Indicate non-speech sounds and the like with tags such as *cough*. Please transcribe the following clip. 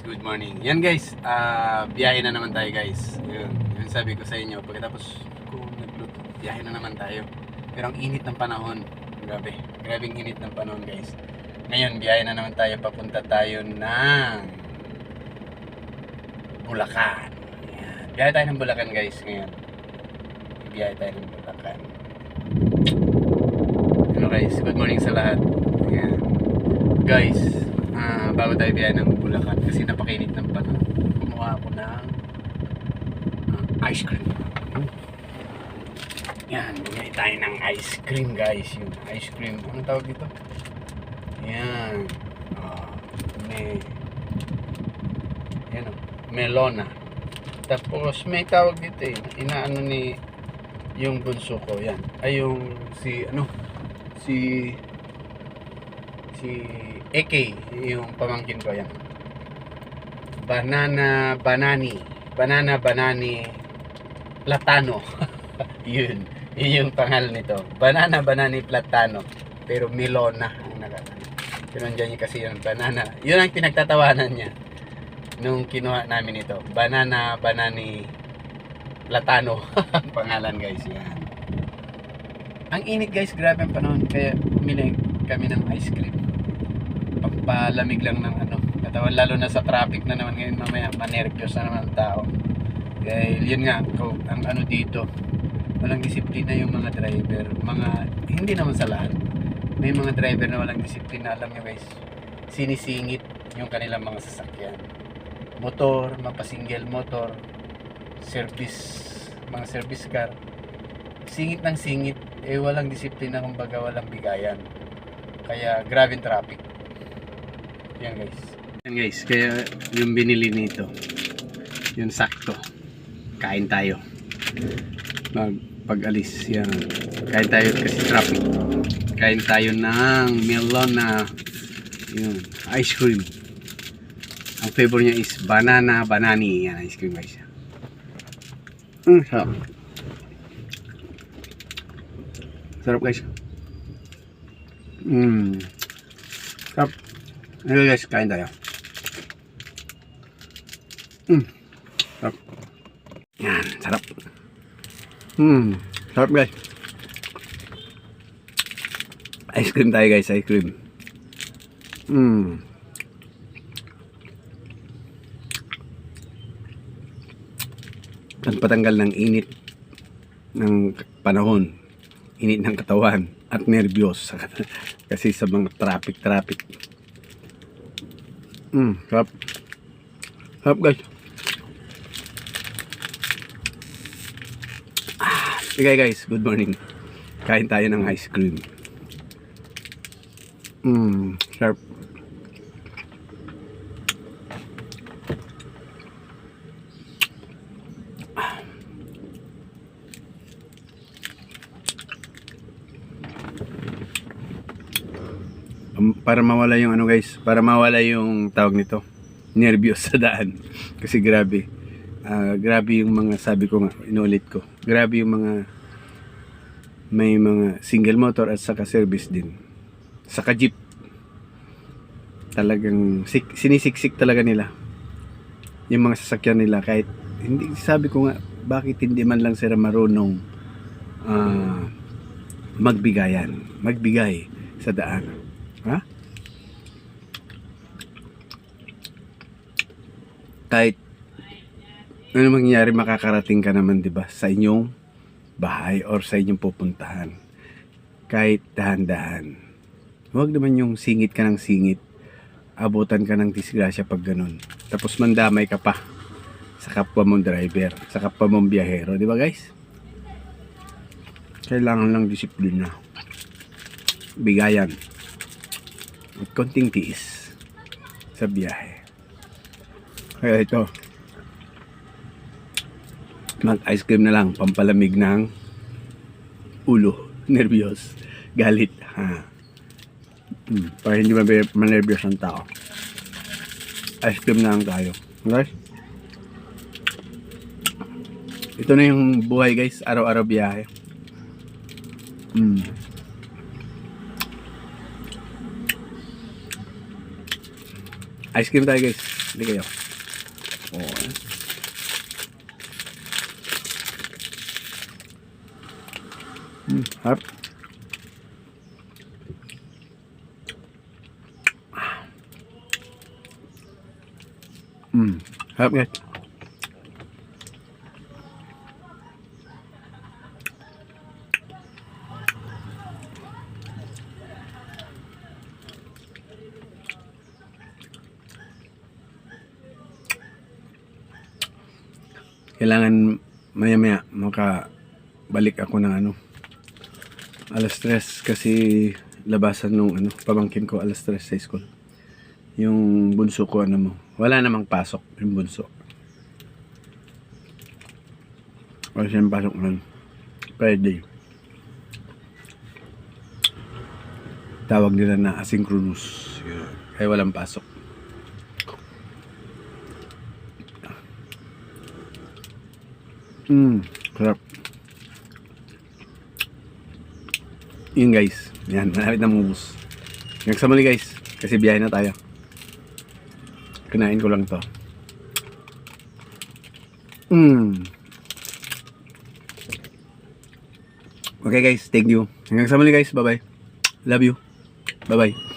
good morning. Yan guys, ah biyahe na naman tayo guys. Yun, yun sabi ko sa inyo. Pagkatapos ko nagluto, biyahe na naman tayo. Pero ang init ng panahon, grabe. Grabe ang init ng panahon guys. Ngayon, biyahe na naman tayo. Papunta tayo ng Bulacan. Yan. Biyahe tayo ng Bulacan guys ngayon. Biyahe tayo ng Bulacan. Hello guys, good morning sa lahat. Yan. Guys, ah bago tayo biyahe ng Bulacan kasi napakainit ng panahon. Kumuha ako ng ah, ice cream. Yan, bumili tayo ng ice cream guys. Yung ice cream, anong tawag dito? Yan. Ah, may yan o, melona. Tapos may tawag dito eh, inaano ni yung bunso ko, yan. Ay yung si ano, si si AK, yung pamangkin ko yan. Banana banani. Banana banani platano. *laughs* yun. Yun yung pangalan nito. Banana banani platano. Pero Milona ang nakakano. Pero nandiyan niya kasi yung banana. Yun ang pinagtatawanan niya nung kinuha namin ito. Banana banani platano *laughs* ang pangalan guys. Yan. Ang init guys, grabe ang panahon. Kaya bumili kami ng ice cream. Pampalamig lang ng ano, katawan. Lalo na sa traffic na naman ngayon mamaya, manervyos na naman ang tao. Kaya yun nga, ang ano dito, walang disiplina yung mga driver. Mga, hindi naman sa lahat. May mga driver na walang disiplina. Alam nyo guys, sinisingit yung kanilang mga sasakyan. Motor, mapasingle motor, service, mga service car. Singit ng singit, eh walang disiplina kumbaga walang bigayan. Kaya grabe traffic. Yan guys. Yan guys, kaya yung binili nito, yung sakto. Kain tayo. Mag pag-alis yan. Kain tayo kasi traffic. Kain tayo ng melon na yun, ice cream. Ang flavor niya is banana banani. Yan, ice cream guys. Mm, sarap. Sarap guys. Mm. Sarap. Ayun guys, kain tayo. Mm. Sarap. Yan, sarap. Mm. Sarap guys. Ice cream tayo guys, ice cream. Mm. Patanggal ng init ng panahon init ng katawan at nervyos *laughs* kasi sa mga traffic traffic mm, sarap sarap guys. Ah, sige guys. Good morning. Kain tayo ng ice cream. Mm, sarap para mawala yung ano guys, para mawala yung tawag nito, nervyos sa daan. *laughs* Kasi grabe. Ah, grabe yung mga sabi ko nga, inulit ko. Grabe yung mga may mga single motor at saka service din. Saka jeep. Talagang sik, sinisiksik talaga nila. Yung mga sasakyan nila kahit hindi sabi ko nga bakit hindi man lang sila marunong ah, magbigayan, magbigay sa daan. Ha? Kahit ano mangyayari makakarating ka naman 'di ba sa inyong bahay or sa inyong pupuntahan. Kahit dahan-dahan. Huwag naman yung singit ka ng singit. Abutan ka ng disgrasya pag ganun. Tapos mandamay ka pa sa kapwa mong driver, sa kapwa mong biyahero, 'di ba guys? Kailangan lang disiplina. Bigayan konting tiis sa biyahe. Kaya ito, mag-ice cream na lang, pampalamig ng ulo, *laughs* nervyos, galit, ha. Hmm, para hindi manervyos ang tao. Ice cream na lang tayo. Guys? Ito na yung buhay guys, araw-araw biyahe. Hmm. Ice cream tayo guys. Hindi kayo. Oo. eh. Hmm, harap. Hmm, harap guys. Kailangan maya maya makabalik ako ng ano alas stress kasi labasan nung ano pamangkin ko alas stress sa school. Yung bunso ko ano mo wala namang pasok yung bunso. Wala siyang pasok nun. Friday. Tawag nila na asynchronous Yun. kaya walang pasok Mm, sarap. Yun guys. Yan, malapit na mubus. Hanggang sa muli guys. Kasi biyahe na tayo. Kinain ko lang to. Mm. Okay guys, thank you. Hanggang sa muli guys. Bye-bye. Love you. Bye-bye.